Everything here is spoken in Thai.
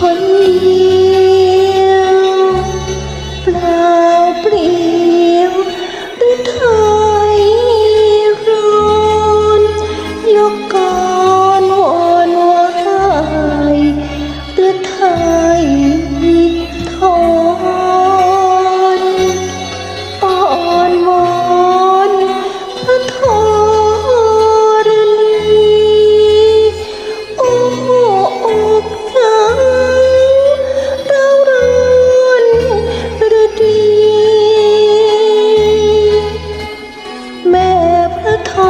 婚礼 แม่พระทอ